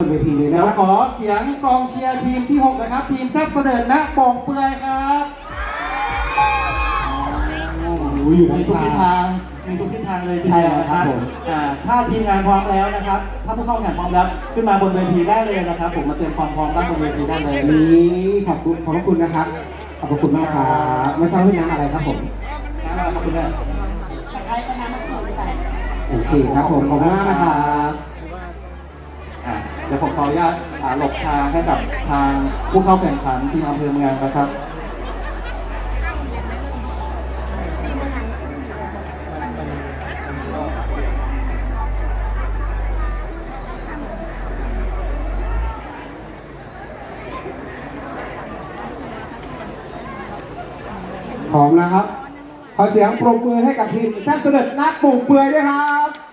บนเวทีเลยเดี๋นะยวขอเสียงกองเชียร์ทีมที่ 6 นะครับ ทีมแซ่บเสด็จนะโป่งเปื่อยครับโอ้โหอยู่ในมีทุกทาทิศงทางมีทุกทิศทางเลยทีใช่เดียวแล้วนะคครัรับบผมอ่าถ้าทีมงานพร้อมแล้วนะครับ ถ้าผู้เข้าแข่งพร้อมแล้วขึ้นมาบนเวทีได้เลยนะครับ ผมมาเตรียมความพร้อมด้านบนเวทีได้เลยนี่ขอบคุณขอบพระคุณนะครับขอบพระคุณมากครับไม่ทราบว่าน้ำอะไรครับผมน้ำอะไรครับคุณแม่โอเคครับผมขอบคุณมากนะครับอ่า เดี๋ยวผมขออนุญาตอ่าหลบทางให้กับทางผู้เข้าแข่งขันทีมอำเภอเมืองนะครับ พร้อมนะครับ ขอเสียงปรบมือให้กับทีมแซ่บเสด็จนักปลูกเปื่อยด้วยครับ